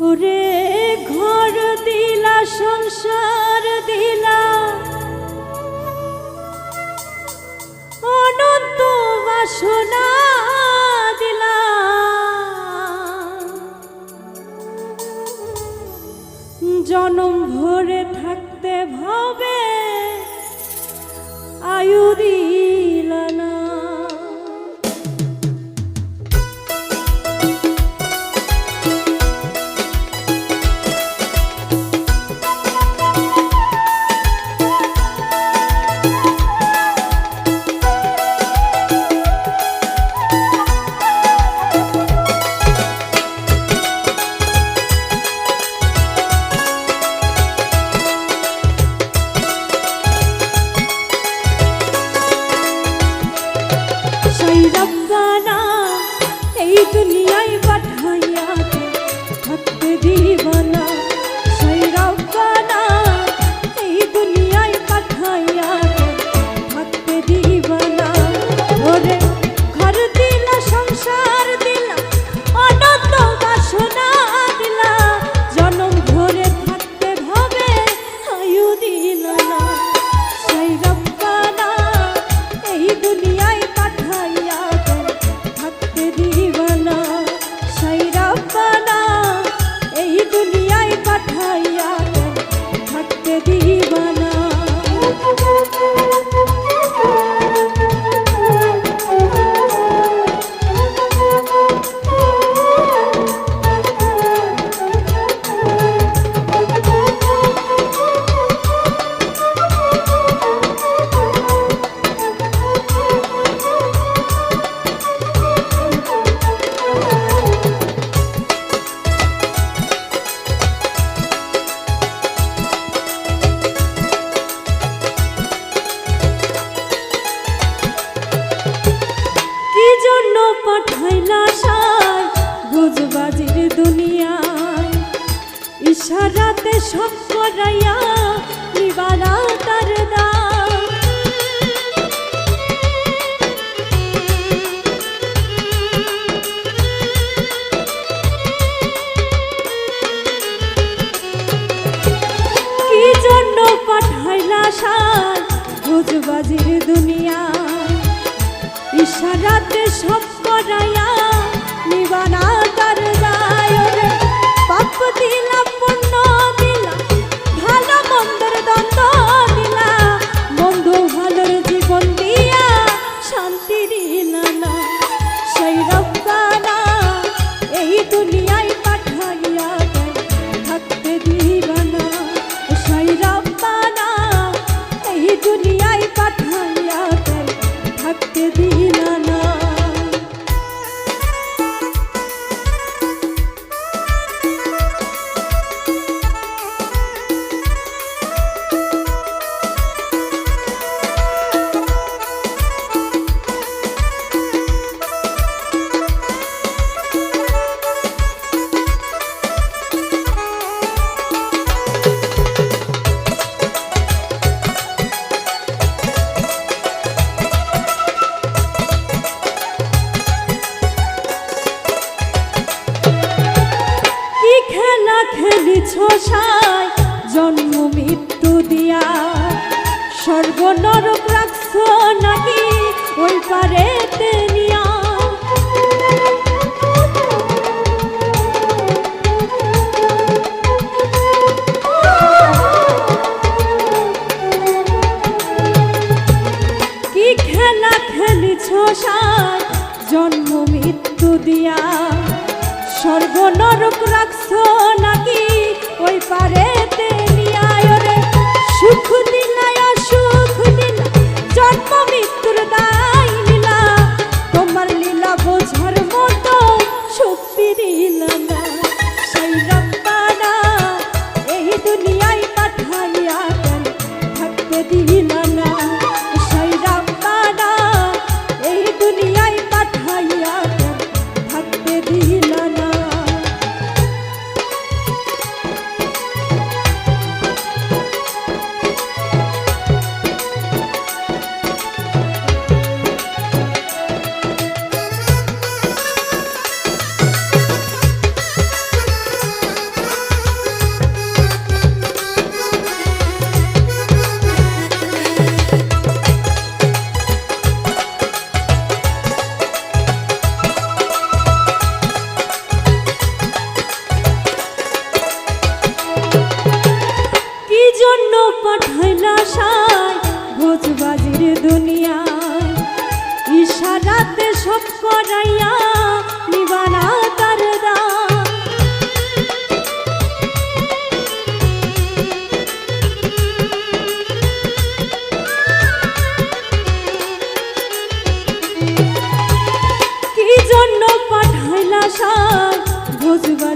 ওরে দিলা সংসার দিলা। দিলা। জনম ভরে থাকতে ভাবে আয়ুদী ডব্বানা এই দুনিয়ায় আশায় গুজবাজির দুনিয়ায়। ইশারাতে সব করাইয়া নিবারা তার দা খেলিছ সাই জন্ম মৃত্যু দিয়া। সর্বনরক রাখছ নাকি ওই পারে খেলা খেলিছ সাই জন্ম মৃত্যু দিয়া। স্বর্গ নরক রাখছ নাকি? ওই পারেতে জন্য পাঠাইলা সায় ভোজবাজির দুনিয়া ইশারাতে সব করাইয়া নিবানা তার কি জন্য পাঠাইলা সায় ভোজবাজ